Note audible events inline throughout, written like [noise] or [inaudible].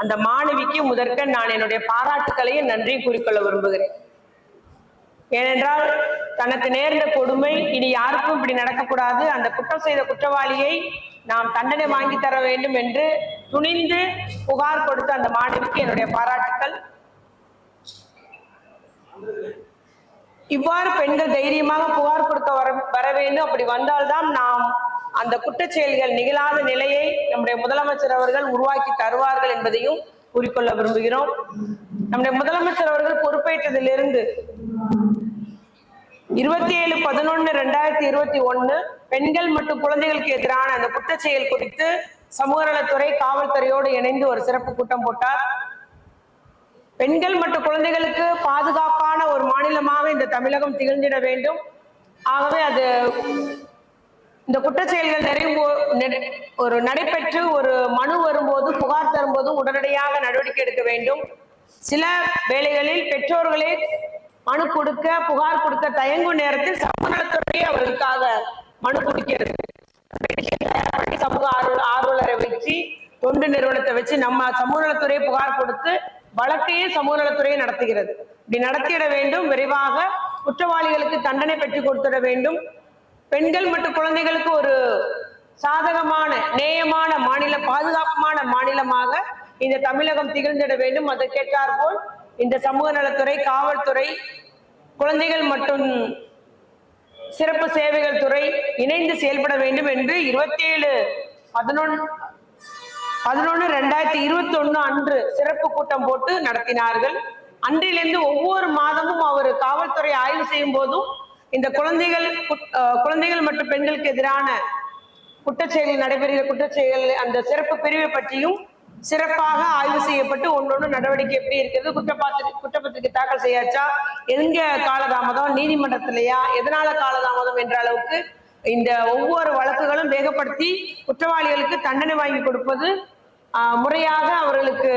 அந்த மாணவிக்கு முதற்க நான் என்னுடைய பாராட்டுக்களையும் நன்றி கூறிக்கொள்ள விரும்புகிறேன். ஏனென்றால் தனக்கு நேர்ந்த கொடுமை இனி யாருக்கும் இப்படி நடக்கக்கூடாது. அந்த குற்றம் செய்த குற்றவாளியை நாம் தண்டனை வாங்கி தர வேண்டும் என்று துணிந்து புகார் கொடுத்த அந்த மாணவிக்கு என்னுடைய பாராட்டுக்கள். இவ்வாறு பெண்கள் தைரியமாக புகார் கொடுக்க வர வர வேண்டும். அப்படி வந்தால்தான் நாம் அந்த குற்றச்செயல்கள் நிகழாத நிலையை நம்முடைய முதலமைச்சர் அவர்கள் உருவாக்கி தருவார்கள் என்பதையும் கூறிக்கொள்ள விரும்புகிறோம். நம்முடைய முதலமைச்சர் அவர்கள் பொறுப்பேற்றதிலிருந்து இருபத்தி ஏழு பதினொன்னு ரெண்டாயிரத்தி இருபத்தி ஒண்ணு பெண்கள் மற்றும் குழந்தைகளுக்கு எதிரான அந்த குற்றச்செயல் குறித்து சமூக நலத்துறை காவல்துறையோடு இணைந்து ஒரு சிறப்பு கூட்டம் போட்டார். பெண்கள் மற்றும் குழந்தைகளுக்கு பாதுகாப்பான ஒரு மாநிலமாக இந்த தமிழகம் திகழ்ந்திட வேண்டும். ஆகவே அது இந்த குற்றச்செயல்கள் நிறைவு ஒரு நடைபெற்று ஒரு மனு வரும்போது புகார் தரும்போது உடனடியாக நடவடிக்கை எடுக்க வேண்டும். சில வேளைகளில் பெற்றோர்களே மனு கொடுக்க புகார் கொடுக்க தயங்கும் நேரத்தில் சமூக அவர்களுக்காக மனு கொடுக்கிறது. [laughs] சமூக ஆர்வலரை வச்சு தொண்டு நிறுவனத்தை வச்சு நம்ம சமூக நலத்துறையை புகார் கொடுத்து வழக்கையே சமூக நலத்துறையை நடத்துகிறது. இப்படி நடத்திட வேண்டும். விரைவாக குற்றவாளிகளுக்கு தண்டனை பெற்றுக் கொடுத்துட வேண்டும். பெண்கள் மற்றும் குழந்தைகளுக்கு ஒரு சாதகமான நேயமான மாநில பாதுகாப்பான மாநிலமாக இந்த தமிழகம் திகழ்ந்திட வேண்டும். அதை கேட்டார் போல் இந்த சமூக நலத்துறை காவல்துறை குழந்தைகள் மற்றும் சிறப்பு சேவைகள் துறை இணைந்து செயல்பட வேண்டும் என்று இருபத்தி ஏழு பதினொன்று பதினொன்று ரெண்டாயிரத்தி இருபத்தி ஒண்ணு அன்று சிறப்பு கூட்டம் போட்டு நடத்தினார்கள். அன்றிலிருந்து ஒவ்வொரு மாதமும் அவர் காவல்துறை ஆய்வு செய்யும் போதும் இந்த குழந்தைகள் குட்- குழந்தைகள் மற்றும் பெண்களுக்கு எதிரான குற்றச்செயலில் நடைபெறுகிற குற்றச்செயல்கள் அந்த சிறப்பு பிரிவை பற்றியும் சிறப்பாக ஆய்வு செய்யப்பட்டு ஒன்னொன்னு நடவடிக்கை எப்படி இருக்கிறது குற்றப்பாத்திரி குற்றப்பத்திரிகை தாக்கல் செய்யாச்சா எங்க காலதாமதம் நீதிமன்றத்திலையா எதனால காலதாமதம் என்ற அளவுக்கு இந்த ஒவ்வொரு வழக்குகளும் வேகப்படுத்தி குற்றவாளிகளுக்கு தண்டனை வாங்கி கொடுப்பது ஆஹ், முறையாக அவர்களுக்கு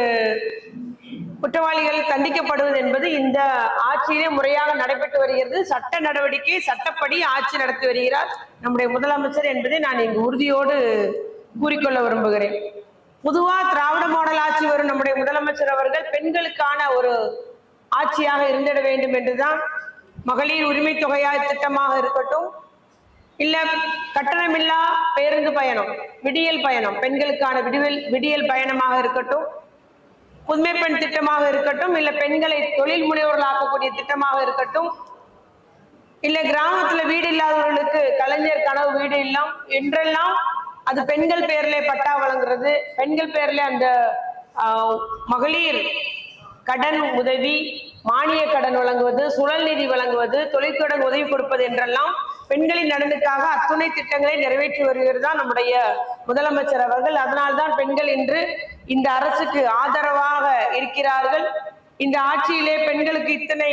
குற்றவாளிகள் தண்டிக்கப்படுவது என்பது இந்த ஆட்சியிலே முறையாக நடைபெற்று வருகிறது. சட்ட நடவடிக்கை சட்டப்படி ஆட்சி நடத்தி வருகிறார். நம்முடைய முதலமைச்சர் என்பதை நான் இங்கு உறுதியோடு கூறிக்கொள்ள விரும்புகிறேன். பொதுவா திராவிட மாடல் ஆட்சி வரும் நம்முடைய முதலமைச்சர் அவர்கள் பெண்களுக்கான ஒரு ஆட்சியாக இருந்திட வேண்டும் என்றுதான் மகளிர் உரிமை தொகையா திட்டமாக இருக்கட்டும் இல்ல கட்டணமில்லா பேருந்து பயணம் விடியல் பயணம் பெண்களுக்கான விடுவில் விடியல் பயணமாக இருக்கட்டும் புதுமை பெண் திட்டமாக இருக்கட்டும் இல்ல பெண்களை தொழில் முனைவோர்களாக்கக்கூடிய திட்டமாக இருக்கட்டும் இல்ல கிராமத்துல வீடு இல்லாதவர்களுக்கு கலைஞர் கனவு வீடு இல்லம் என்றெல்லாம் அது பெண்கள் பேர்ல பட்டா வழங்குறது. பெண்கள் பேர்ல அந்த மகளிர் கடன் உதவி மானிய கடன் வழங்குவது சுழல் நிதி வழங்குவது தொழிற்கடன் உதவி கொடுப்பது என்றெல்லாம் பெண்களின் நலனுக்காக அத்துணை திட்டங்களை நிறைவேற்றி வருகிறது தான் நம்முடைய முதலமைச்சர் அவர்கள். அதனால்தான் பெண்கள் இன்று இந்த அரசுக்கு ஆதரவாக இருக்கிறார்கள். இந்த ஆட்சியிலே பெண்களுக்கு இத்தனை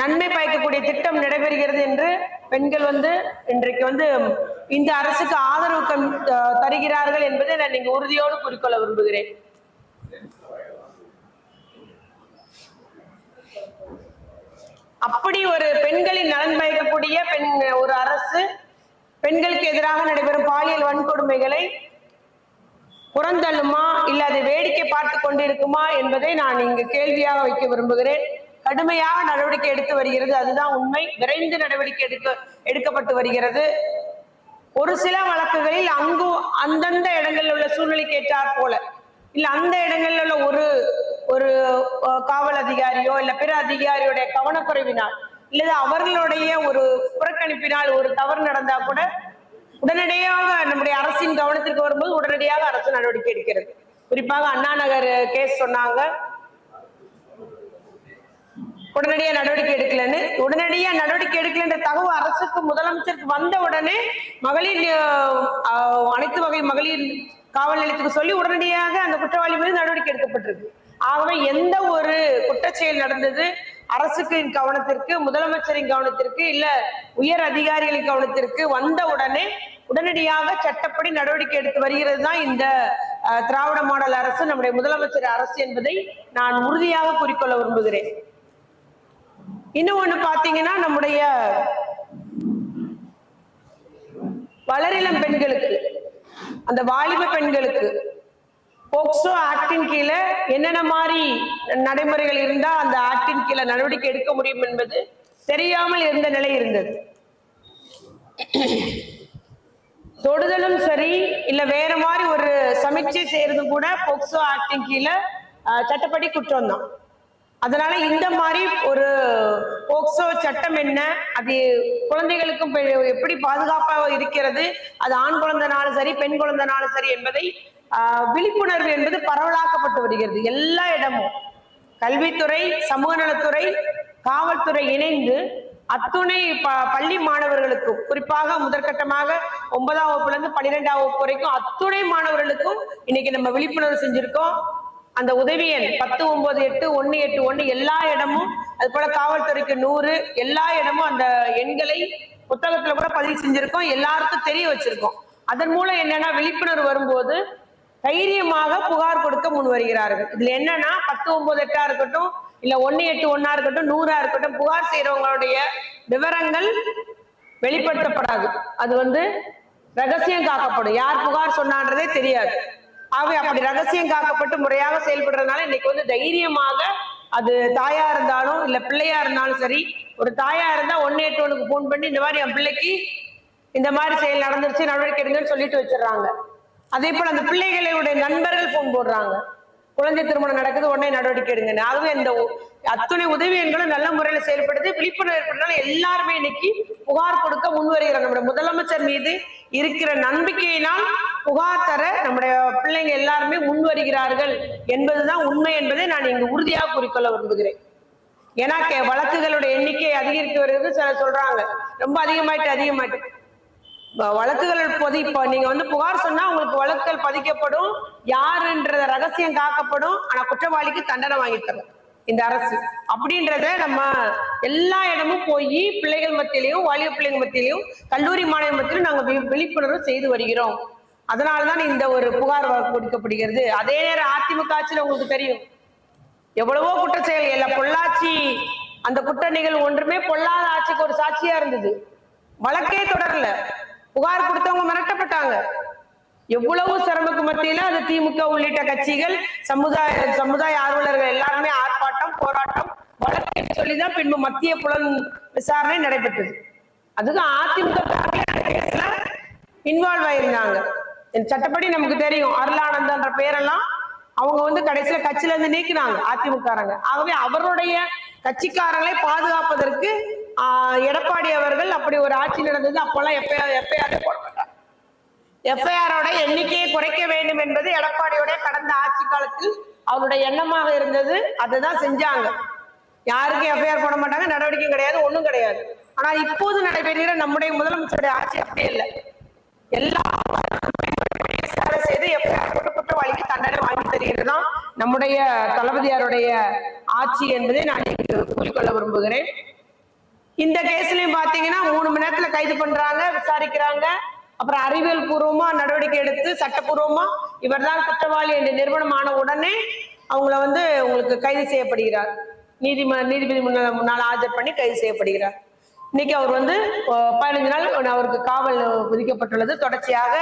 நன்மை பயக்கக்கூடிய திட்டம் நடைபெறுகிறது என்று பெண்கள் வந்து இன்றைக்கு வந்து இந்த அரசுக்கு ஆதரவு தருகிறார்கள் என்பதை நான் இங்கு உறுதியோடு குறிக்கொள்ள விரும்புகிறேன். அப்படி ஒரு பெண்களின் நலன் பயக்கக்கூடிய பெண் ஒரு அரசு பெண்களுக்கு எதிராக நடைபெறும் பாலியல் வன்கொடுமைகளை புறந்தள்ளுமா? இல்ல அதை வேடிக்கை பார்த்து கொண்டிருக்குமா என்பதை நான் இங்கு கேள்வியாக வைக்க விரும்புகிறேன். கடுமையாக நடவடிக்கை எடுத்து வருகிறது. அதுதான் உண்மை. விரைந்து நடவடிக்கை எடுக்க எடுக்கப்பட்டு வருகிறது. ஒரு சில வழக்குகளில் அங்கு அந்தந்த இடங்களில் உள்ள சூழ்நிலைக்கு ஏற்றாற் போல. இல்ல அந்த இடங்களில் உள்ள ஒரு ஒரு காவல் அதிகாரியோ இல்ல பிற அதிகாரியுடைய கவனக்குறைவினால் இல்லது அவர்களுடைய ஒரு புறக்கணிப்பினால் ஒரு தவறு நடந்தா கூட உடனடியாக நம்முடைய அரசின் கவனத்திற்கு வரும்போது உடனடியாக அரசு நடவடிக்கை எடுக்கிறது. குறிப்பாக அண்ணா நகர் கேஸ் சொன்னாங்க. உடனடியா நடவடிக்கை எடுக்கலன்னு. உடனடியா நடவடிக்கை எடுக்கலன்ற தகவல் அரசுக்கு முதலமைச்சருக்கு வந்த உடனே மகளிர் அஹ், அனைத்து வகை மகளிர் காவல் நிலையத்துக்கு சொல்லி உடனடியாக அந்த குற்றவாளி மீது நடவடிக்கை எடுக்கப்பட்டிருக்கு. ஆகவே எந்த ஒரு குற்றச்செயல் நடந்தது அரசுக்கு கவனத்திற்கு முதலமைச்சரின் கவனத்திற்கு இல்ல உயர் அதிகாரிகளின் கவனத்திற்கு வந்த உடனே உடனடியாக சட்டப்படி நடவடிக்கை எடுத்து வருகிறது தான் இந்த திராவிட மாடல் அரசு நம்முடைய முதலமைச்சர் அரசு என்பதை நான் உறுதியாக குறிக்கொள்ள விரும்புகிறேன். இன்னும் ஒண்ணு பாத்தீங்கன்னா நம்முடைய வளரிளம் பெண்களுக்கு அந்த வாலிப பெண்களுக்கு போக்சோ ஆக்டின் கீழே என்னென்ன மாதிரி நடைமுறைகள் இருந்தா அந்த ஆக்டின் கீழே நடவடிக்கை எடுக்க முடியும் என்பது தெரியாமல் இருந்த நிலை இருந்தது. தொடுதலும் சரி இல்ல வேற மாதிரி ஒரு சமீட்சை செய்யறதும் கூட போக்சோ ஆக்டின் கீழே சட்டப்படி குற்றம் தான். அதனால இந்த மாதிரி ஒரு போக்சோ சட்டம் என்ன அது குழந்தைகளுக்கும் பெ- எப்படி பாதுகாப்பாக இருக்கிறது அது ஆண் குழந்தைனாலும் சரி பெண் குழந்தைனாலும் சரி என்பதை ஆஹ், விழிப்புணர்வு என்பது பரவலாக்கப்பட்டு வருகிறது. எல்லா இடமும். கல்வித்துறை சமூக நலத்துறை காவல்துறை இணைந்து அத்துணை ப- பள்ளி மாணவர்களுக்கும் குறிப்பாக முதற்கட்டமாக ஒன்பதாம் வகுப்புல இருந்து பன்னிரெண்டாம் வகுப்பு வரைக்கும் அத்துணை மாணவர்களுக்கும் இன்னைக்கு நம்ம விழிப்புணர்வு செஞ்சிருக்கோம். அந்த உதவி எண் பத்து ஒன்பது எட்டு ஒன்னு எட்டு ஒன்னு எல்லா இடமும் அது போல காவல்துறைக்கு நூறு எல்லா இடமும் அந்த எண்களை புத்தகத்துல கூட பதிவு செஞ்சிருக்கோம். எல்லாருக்கும் தெரிய வச்சிருக்கோம். அதன் மூலம் என்னன்னா விழிப்புணர்வு வரும்போது தைரியமாக புகார் கொடுக்க முன் வருகிறார்கள். இதுல என்னன்னா பத்து ஒன்பது எட்டா இருக்கட்டும் இல்ல ஒன்னு எட்டு ஒன்னா இருக்கட்டும் நூறா இருக்கட்டும் புகார் செய்யறவங்களுடைய விவரங்கள் வெளிப்படுத்தப்படாது. அது வந்து ரகசியம் காக்கப்படும். யார் புகார் சொன்னான்றதே தெரியாது. ஆகவே அப்படி ரகசியம் காக்கப்பட்டு முறையாக செயல்படுறதுனால இன்னைக்கு வந்து தைரியமாக அது தாயா இருந்தாலும் இல்ல பிள்ளையா இருந்தாலும் சரி ஒரு தாயா இருந்தா ஒன்னு எட்டு ஒண்ணுக்கு போன் பண்ணி இந்த மாதிரி என் பிள்ளைக்கு இந்த மாதிரி செயல் நடந்துருச்சு நடவடிக்கை எடுங்கன்னு சொல்லிட்டு வச்சிடறாங்க. அதே போல அந்த பிள்ளைகளுடைய நண்பர்கள் போன் போடுறாங்க. குழந்தை திருமணம் நடக்குது உடனே நடவடிக்கை எடுங்க ஆகவே இந்த அத்துணை உதவி எண்களும் நல்ல முறையில செயல்படுது விழிப்புணர்வு ஏற்படுறதுனால எல்லாருமே இன்னைக்கு புகார் கொடுக்க முன்வருகிறார் நம்முடைய முதலமைச்சர் மீது இருக்கிற நம்பிக்கையினால் புகார் தர நம்முடைய பிள்ளைங்க எல்லாருமே முன் வருகிறார்கள் என்பதுதான் உண்மை என்பதை நான் இங்கு உறுதியாக குறிக்கொள்ள விரும்புகிறேன். ஏன்னா கே- வழக்குகளுடைய எண்ணிக்கை அதிகரித்து வருகிறது. சில சொல்றாங்க ரொம்ப அதிகமாயிட்டு அதிகமாயிட்டு. வழக்குகள் பொதி இப்போ நீங்க வந்து புகார் சொன்னா உங்களுக்கு வழக்குகள் பதிக்கப்படும். யாருன்றத ரகசியம் காக்கப்படும். ஆனா குற்றவாளிக்கு தண்டனை வாங்கி தரும் இந்த அரசு. அப்படின்றத நம்ம எல்லா இடமும் போய் பிள்ளைகள் மத்தியிலையும் வாலிப பிள்ளைங்க மத்தியிலையும் கல்லூரி மாணவ மத்தியிலும் நாங்க விழிப்புணர்வு செய்து வருகிறோம். அதனாலதான் இந்த ஒரு புகார் வழக்கு கொடுக்கப்படுகிறது. அதே நேரம் அதிமுக ஆட்சியில உங்களுக்கு தெரியும். எவ்வளவோ குற்ற செயல் இல்ல பொள்ளாச்சி அந்த குற்ற நிகழ்வு ஒன்றுமே பொல்லாத ஆட்சிக்கு ஒரு சாட்சியா இருந்தது. வழக்கே தொடரல. புகார் கொடுத்தவங்க மிரட்டப்பட்டாங்க. எவ்வளவு சிரமக்கு மத்தியில அது திமுக உள்ளிட்ட கட்சிகள் சமுதாய சமுதாய ஆர்வலர்கள் எல்லாருமே ஆர்ப்பாட்டம் போராட்டம் வழக்கை சொல்லிதான் பின்பு மத்திய புலன் விசாரணை நடைபெற்றது. அதுதான் அதிமுக இன்வால்வ் ஆயிருந்தாங்க சட்டப்படி நமக்கு தெரியும் அருளானந்தன்ற பேரெல்லாம் அவங்க வந்து கடைசியில கட்சியில இருந்து நீக்கினாங்க அதிமுகாரங்க ஆகவே அவருடைய கட்சிக்காரங்களை பாதுகாப்பதற்கு ஆஹ், எடப்பாடி அவர்கள் அப்படி ஒரு ஆட்சி நடந்தது அப்பெல்லாம் எப்பயாவது எப்பயாவது போட எஃப்ஐஆரோட எண்ணிக்கையை குறைக்க வேண்டும் என்பது எடப்பாடியோட கடந்த ஆட்சி காலத்தில் அவருடைய எண்ணமாக இருந்தது. அதுதான் செஞ்சாங்க. யாருக்கும் எஃப்ஐஆர் போட மாட்டாங்க நடவடிக்கை கிடையாது ஒன்றும் கிடையாது. ஆனா இப்போது நடைபெறுகிற நம்முடைய முதலமைச்சருடைய ஆட்சி அப்படி இல்லை. எல்லா செய்து எஃப்ஐஆர் போட்டு குற்றவாளிக்கு தண்டனை வாங்கி தருகிறது தான் நம்முடைய தளபதியாருடைய ஆட்சி என்பதை நான் இங்கு கூறிக்கொள்ள விரும்புகிறேன். இந்த கேஸ்லயும் பாத்தீங்கன்னா மூணு மணி நேரத்துல கைது பண்றாங்க விசாரிக்கிறாங்க. அப்புறம் அறிவியல் பூர்வமா நடவடிக்கை எடுத்து சட்டப்பூர்வமா இவர்தான் குற்றவாளி என்று நிறுவனம் ஆன உடனே அவங்கள வந்து உங்களுக்கு கைது செய்யப்படுகிறார். நீதிம நீதிபதி முன்னால் முன்னால் ஆஜர் பண்ணி கைது செய்யப்படுகிறார். இன்னைக்கு அவர் வந்து பதினஞ்சு நாள் அவருக்கு காவல் விதிக்கப்பட்டுள்ளது. தொடர்ச்சியாக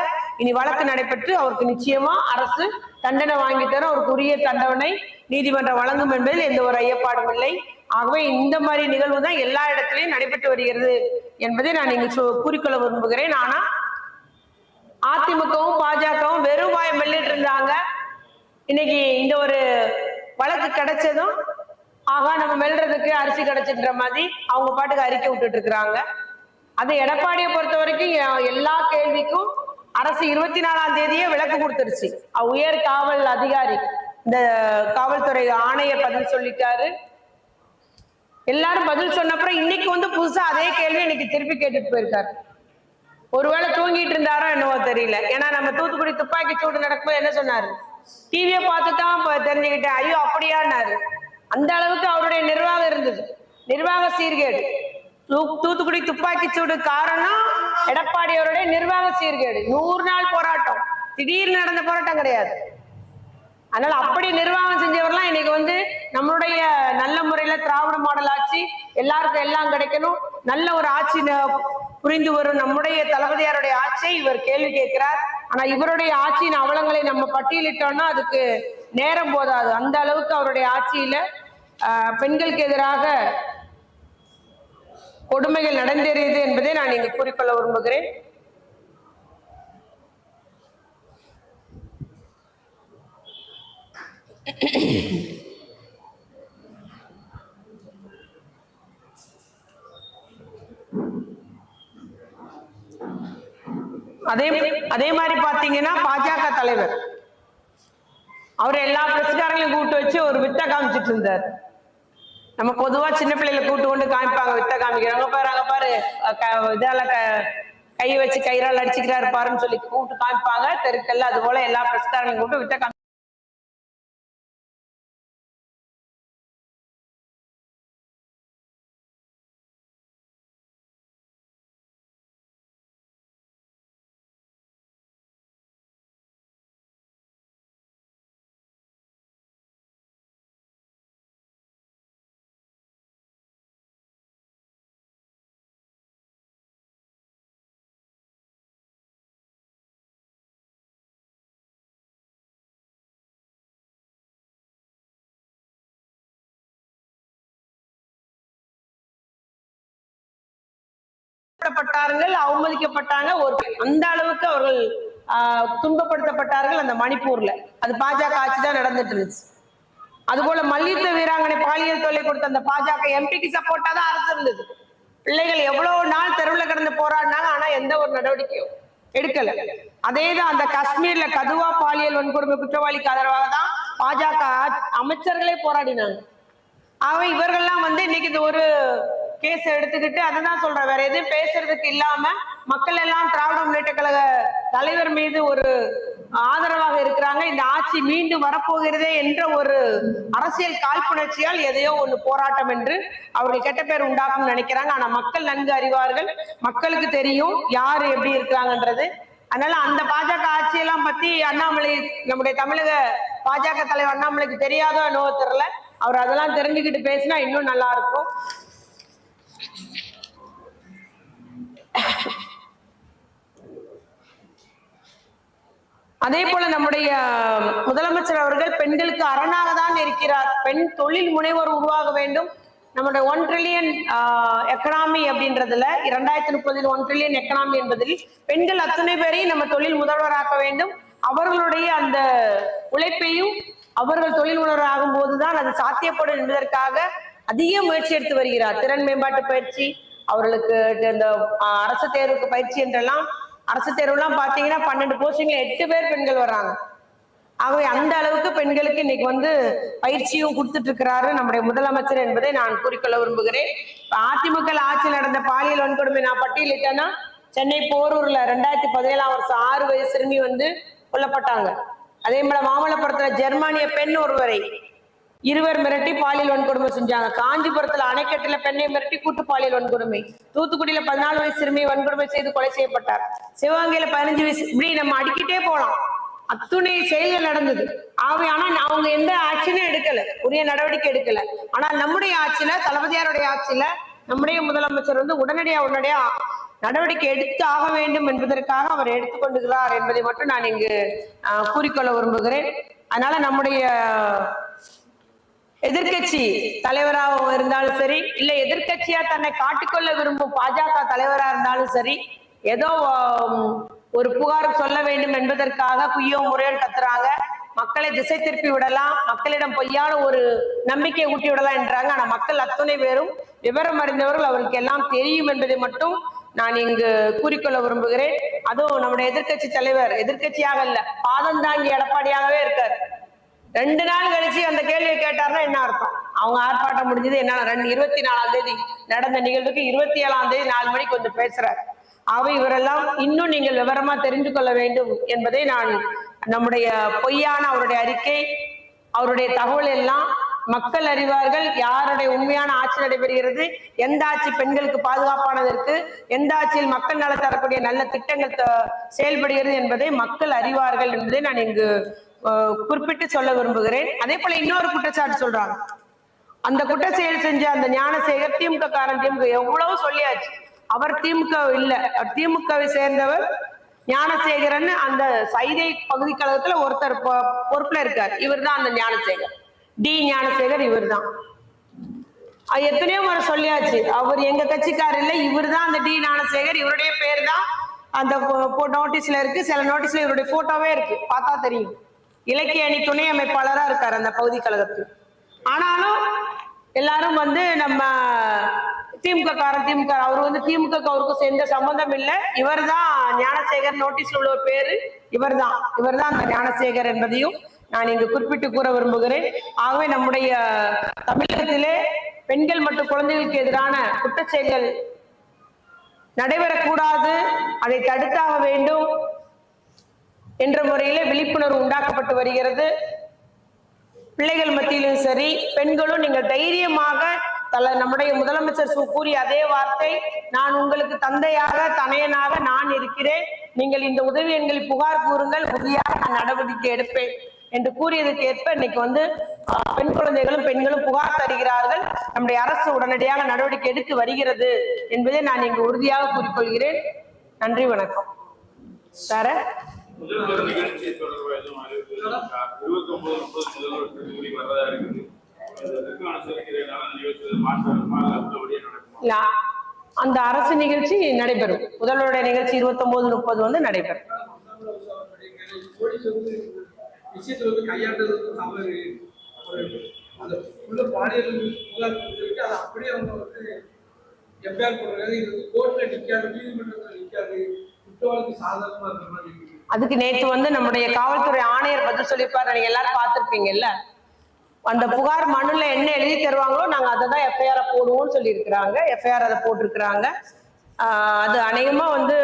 இனி வழக்கு நடைபெற்று அவருக்கு நிச்சயமா அரசு தண்டனை வாங்கி தர அவருக்கு உரிய தண்டனை நீதிமன்றம் வழங்கும் என்பதில் எந்த ஒரு ஐயப்பாடும் இல்லை. ஆகவே இந்த மாதிரி நிகழ்வு தான் எல்லா இடத்திலையும் நடைபெற்று வருகிறது என்பதை நான் இங்கு கூறிக்கொள்ள விரும்புகிறேன். ஆனா அதிமுகவும் பாஜகவும் வெறும் வாய் மெல்லிட்டு இருந்தாங்க. இன்னைக்கு இந்த ஒரு வழக்கு கிடைச்சதும் ஆகா நம்ம மெல்றதுக்கு அரிசி கிடைச்சின்ற மாதிரி அவங்க பாட்டுக்கு அறிக்கை விட்டுட்டு இருக்கிறாங்க. அது எடப்பாடியை பொறுத்த வரைக்கும் எல்லா கேள்விக்கும் அரசு இருபத்தி நாலாம் தேதியே விளக்கு கொடுத்துருச்சு. உயர் காவல் அதிகாரி இந்த காவல்துறை ஆணையர் பதில் சொல்லிட்டாரு. எல்லாரும் பதில் சொன்னப்புறம் இன்னைக்கு வந்து புதுசா அதே கேள்வி இன்னைக்கு திருப்பி கேட்டுட்டு போயிருக்காரு. ஒருவேளை தூங்கிட்டு இருந்தாரோ என்னவோ தெரியல. ஏன்னா நம்ம தூத்துக்குடி துப்பாக்கி சூடு நடக்கும்போது என்ன சொன்னாரு? டிவியை பார்த்து தான் தெரிஞ்சுக்கிட்டேன் ஐயோ அப்படியான்னாரு. அந்த அளவுக்கு அவருடைய நிர்வாகம் இருந்தது. நிர்வாக சீர்கேடு. தூத்துக்குடி துப்பாக்கி சூடு காரணம் எடப்பாடி அவருடைய நிர்வாக சீர்கேடு. நூறு நாள் போராட்டம். திடீர்னு நடந்த போராட்டம் கிடையாது. அதனால அப்படி நிர்வாகம் செஞ்சவர்லாம் இன்னைக்கு வந்து நம்மளுடைய நல்ல முறையில திராவிட மாடல் ஆட்சி எல்லாருக்கும் எல்லாம் கிடைக்கணும். நல்ல ஒரு ஆட்சி புரிந்து வரும். நம்முடைய தளபதியாருடைய ஆட்சியை இவர் கேள்வி கேட்கிறார். ஆனா இவருடைய ஆட்சியின் அவலங்களை நம்ம பட்டியலிட்டோம்னா அதுக்கு நேரம் போதாது. அந்த அளவுக்கு அவருடைய ஆட்சியில பெண்களுக்கு எதிராக கொடுமைகள் நடந்தேறியது என்பதை நான் இங்கு கூறிக்கொள்ள விரும்புகிறேன். அதே அதே மாதிரி பாத்தீங்கன்னா பாஜக தலைவர். அவர் எல்லா பிரஸ்காரங்களையும் கூப்பிட்டு வச்சு ஒரு வித்த காமிச்சிட்டு இருந்தார். நம்ம பொதுவா சின்ன பிள்ளைகளை கூட்டு கொண்டு காமிப்பாங்க வித்த காமிக்கிறாங்க. பாரு அங்க பாரு க- இதால க- கை வச்சு கயிறால் அடிச்சுக்கிறாரு பாருன்னு சொல்லி கூப்பிட்டு காமிப்பாங்க. தெருக்கல்ல அது போல எல்லா பிரச்சாரங்களையும் கூப்பிட்டு வித்த காமி துன்பப்படுத்தப்பட்டார்கள் அவமதிக்கப்பட்டாங்க. ஒரு அந்த அளவுக்கு அவர்கள் துன்பப்படுத்தப்பட்டார்கள் அந்த மணிப்பூர்ல. அது பாஜக ஆட்சி தான் நடந்துட்டு இருந்துச்சு. அதுபோல மல்யுத்த வீராங்கனை பாலியல் தொல்லை கொடுத்த அந்த பாஜக எம்பிக்கு சப்போர்ட்டா தான் அரசு இருந்தது. பிள்ளைகள் எவ்வளவு நாள் தெருவுல கிடந்து போராடினாங்க ஆனா எந்த ஒரு நடவடிக்கையும் எடுக்கல. அதேதான் அந்த காஷ்மீர்ல கதுவா பாலியல் வன்கொடுமை குற்றவாளிக்கு ஆதரவாக தான் பாஜக அமைச்சர்களே போராடினாங்க. அவன் இவர்கள்லாம் வந்து இன்னைக்கு இந்த ஒரு கேஸ் எடுத்துக்கிட்டு அதுதான் சொல்றேன். வேற எதுவும் பேசுறதுக்கு இல்லாம மக்கள் எல்லாம் திராவிட முன்னேற்ற கழக தலைவர் மீது ஒரு ஆதரவாக இருக்கிறாங்க. இந்த ஆட்சி மீண்டும் வரப்போகிறதே என்ற ஒரு அரசியல் காழ்ப்புணர்ச்சியால் எதையோ ஒண்ணு போராட்டம் என்று அவர்கள் கெட்ட பேர் உண்டாக்கும் நினைக்கிறாங்க. ஆனா மக்கள் நன்கு அறிவார்கள். மக்களுக்கு தெரியும் யாரு எப்படி இருக்கிறாங்கன்றது. அதனால அந்த பாஜக ஆட்சியெல்லாம் பத்தி அண்ணாமலை நம்முடைய தமிழக பாஜக தலைவர் அண்ணாமலைக்கு தெரியாதோ என்னவோ தெரியல. அவர் அதெல்லாம் தெரிஞ்சுக்கிட்டு பேசினா இன்னும் நல்லா இருக்கும். அதே போல நம்முடைய முதலமைச்சர் அவர்கள் பெண்களுக்கு அரணாக தான் இருக்கிறார். பெண் தொழில் முனைவோர் உருவாக வேண்டும். நம்முடைய ஒன் ட்ரில்லியன் எக்கனாமி அப்படின்றதுல இரண்டாயிரத்தி முப்பதில் ஒன் ட்ரில்லியன் எக்கனாமி என்பதில் பெண்கள் அத்தனை பேரையும் நம்ம தொழில் முதல்வராக்க வேண்டும். அவர்களுடைய அந்த உழைப்பையும் அவர்கள் தொழில் முனைவர் ஆகும் போதுதான் அது சாத்தியப்படும் என்பதற்காக அதிக முயற்சி எடுத்து வருகிறார். திறன் மேம்பாட்டு பயிற்சி அவர்களுக்கு இந்த அரசு தேர்வுக்கு பயிற்சி என்றெல்லாம் அரசு தேர்வுலாம் பாத்தீங்கன்னா பன்னெண்டு போஸ்டிங்ல எட்டு பேர் பெண்கள் வர்றாங்க. ஆகவே அந்த அளவுக்கு பெண்களுக்கு இன்னைக்கு வந்து பயிற்சியும் கொடுத்துட்டு இருக்கிறாரு நம்முடைய முதலமைச்சர் என்பதை நான் கூறிக்கொள்ள விரும்புகிறேன். அதிமுக ஆட்சி ஆட்சியில் நடந்த பாலியல் வன்கொடுமை நான் பட்டியலிட்டேன்னா சென்னை போரூர்ல ரெண்டாயிரத்தி பதினேழாம் வருஷம் ஆறு வயசு சிறுமி வந்து கொல்லப்பட்டாங்க. அதே போல மாமல்லபுரத்துல ஜெர்மானிய பெண் ஒருவரை இருவர் மிரட்டி பாலியல் வன்கொடுமை செஞ்சாங்க. காஞ்சிபுரத்துல அணைக்கட்டுல பெண்ணை மிரட்டி கூட்டு பாலியல் வன்கொடுமை. தூத்துக்குடியில பதினாலு வயசு சிறுமியை வன்கொடுமை செய்து கொலை செய்யப்பட்டார். சிவகங்கையில பதினஞ்சு வயசு இப்படி நம்ம அடிக்கிட்டே போலாம். அத்துணை செயல்கள் நடந்தது. ஆகவே ஆனா அவங்க எந்த ஆட்சியும் எடுக்கல. உரிய நடவடிக்கை எடுக்கல. ஆனா நம்முடைய ஆட்சியில தளபதியாருடைய ஆட்சியில நம்முடைய முதலமைச்சர் வந்து உடனடியா உடனடியா நடவடிக்கை எடுத்து ஆக வேண்டும் என்பதற்காக அவர் எடுத்துக்கொண்டுகிறார் என்பதை மட்டும் நான் இங்கு ஆஹ், கூறிக்கொள்ள விரும்புகிறேன். அதனால நம்முடைய எதிர்க்கட்சி தலைவராக இருந்தாலும் சரி இல்ல எதிர்கட்சியா தன்னை காட்டிக்கொள்ள விரும்பும் பாஜக தலைவரா இருந்தாலும் சரி ஏதோ ஒரு புகார் சொல்ல வேண்டும் என்பதற்காக குய்யோ முறையோ கத்துறாங்க. மக்களை திசை திருப்பி விடலாம். மக்களிடம் பொய்யான ஒரு நம்பிக்கை ஊட்டி விடலாம் என்றாங்க. ஆனா மக்கள் அத்தனை பேரும் விவரம் அறிந்தவர்கள். அவருக்கு எல்லாம் தெரியும் என்பதை மட்டும் நான் இங்கு கூறிக்கொள்ள விரும்புகிறேன். அதுவும் நம்முடைய எதிர்க்கட்சி தலைவர் எதிர்க்கட்சியாக இல்ல பாதம் தாங்கி எடப்பாடியாகவே இருக்கார். ரெண்டு நாள் கழிச்சு அந்த கேள்வியை கேட்டாருன்னா என்ன அர்த்தம்? அவங்க ஆர்ப்பாட்டம் முடிஞ்சது என்ன ரெண்டு இருபத்தி நாலாம் தேதி நடந்த நிகழ்வுக்கு இருபத்தி ஏழாம் தேதி நாலு மணிக்கு வந்து பேசுறாரு. அவை இவரெல்லாம் இன்னும் நீங்கள் விவரமா தெரிந்து கொள்ள வேண்டும் என்பதை நான் நம்முடைய பொய்யான அவருடைய அறிக்கை அவருடைய தகவல் எல்லாம் மக்கள் அறிவார்கள். யாருடைய உண்மையான ஆட்சி நடைபெறுகிறது? எந்த ஆட்சி பெண்களுக்கு பாதுகாப்பானதற்கு? எந்த ஆட்சியில் மக்கள் நல தரக்கூடிய நல்ல திட்டங்கள் செயல்படுகிறது என்பதை மக்கள் அறிவார்கள் என்பதை நான் இங்கு குறிப்பிட்டு சொல்ல விரும்புகிறேன். அதே போல இன்னொரு குற்றச்சாட்டு சொல்றாங்க. அந்த குற்ற செயல் செஞ்ச அந்த ஞானசேகர் திமுக காரன் திமுக எவ்வளவு சொல்லியாச்சு. அவர் திமுக இல்ல. திமுகவை சேர்ந்தவர் ஞானசேகரன். அந்த சைதை பகுதி கழகத்துல ஒருத்தர் பொ- பொறுப்புல இருக்கார். இவர்தான் அந்த ஞானசேகர். டி ஞானசேகர் இவர்தான். தான் எத்தனையோ முறை சொல்லியாச்சு. அவர் எங்க கட்சிக்காரர் இல்ல. இவர்தான் அந்த டி ஞானசேகர். இவருடைய பேர் தான் அந்த நோட்டீஸ்ல இருக்கு. சில நோட்டீஸ்ல இவருடைய போட்டோவே இருக்கு. பார்த்தா தெரியும். இலக்கிய அணி துணை அமைப்பாளரா இருக்கார் அந்த பகுதி கழகத்தில். ஆனாலும் எல்லாரும் வந்து நம்ம திமுக காரன் திமுக அவர் வந்து திமுக அவருக்கும் சேர்ந்த சம்பந்தம் இல்லை. இவர்தான் ஞானசேகர் நோட்டீஸ்ல உள்ள ஒரு பேரு. இவர்தான். இவர்தான் அந்த ஞானசேகர் என்பதையும் நான் இங்கு குறிப்பிட்டு கூற விரும்புகிறேன். ஆகவே நம்முடைய தமிழகத்திலே பெண்கள் மற்றும் குழந்தைகளுக்கு எதிரான குற்றச்செயல்கள் நடைபெறக்கூடாது. அதை தடுத்தாக வேண்டும். என்ற முறையில விழிப்புணர்வு உண்டாக்கப்பட்டு வருகிறது. பிள்ளைகள் மத்தியிலும் சரி பெண்களும் நீங்கள் தைரியமாக தல நம்முடைய முதலமைச்சர் கூறிய அதே வார்த்தை நான் உங்களுக்கு தந்தையாக தனையனாக நான் இருக்கிறேன். நீங்கள் இந்த உதவி எண்களில் புகார் கூறுங்கள் உறுதியாக நான் நடவடிக்கை எடுப்பேன் என்று கூறியதுக்கு ஏற்ப இன்னைக்கு வந்து பெண் குழந்தைகளும் பெண்களும் புகார் தருகிறார்கள். நம்முடைய அரசு உடனடியாக நடவடிக்கை எடுத்து வருகிறது என்பதை நான் இங்கு உறுதியாக கூறிக்கொள்கிறேன். நன்றி வணக்கம். சார முதல்வர் நிகழ்ச்சி தொடர்பா எதுவும் அறிவிப்பு இருக்கா? இருபத்தி ஒன்பது முப்பது முதல்வர் திருப்பதி வர்றதா இருக்குது. இந்த திருக்கான சிறைக்கிறதுனால அந்த அரசு நிகழ்ச்சி நடைபெறும். முதல்வருடைய நிகழ்ச்சி இருபத்தி ஒன்பது முப்பது வந்து நடைபெறும். கையாண்டது எஃப்ஐஆர் இது வந்து கோர்ட்ல நிக்காது நீதிமன்றத்துல நிக்காது. குற்றவாளிக்கு சாதகமா இருக்கிற மாதிரி அதுக்கு நேற்று வந்து நம்முடைய காவல்துறை ஆணையர் பதில் சொல்லியிருப்பாரு. நீங்க எல்லாரும் பார்த்திருப்பீங்கல்ல? அந்த புகார் மனுல என்ன எழுதி தருவாங்களோ நாங்க அதை தான் எஃப்ஐஆர் போடுவோம்னு சொல்லியிருக்கிறாங்க. எஃப்ஐஆர் அதை போட்டிருக்கிறாங்க. அது அநேகமா வந்து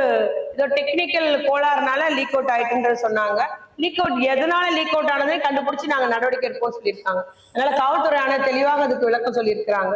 இதோ டெக்னிக்கல் கோளாறுனால லீக் அவுட் ஆயிட்டுன்றது சொன்னாங்க. லீக் அவுட் எதனால லீக் அவுட் ஆனதை கண்டுபிடிச்சு நாங்க நடவடிக்கை எடுப்போம்னு சொல்லியிருக்காங்க. அதனால காவல்துறை ஆணையர் தெளிவாக அதுக்கு விளக்கம் சொல்லியிருக்கிறாங்க.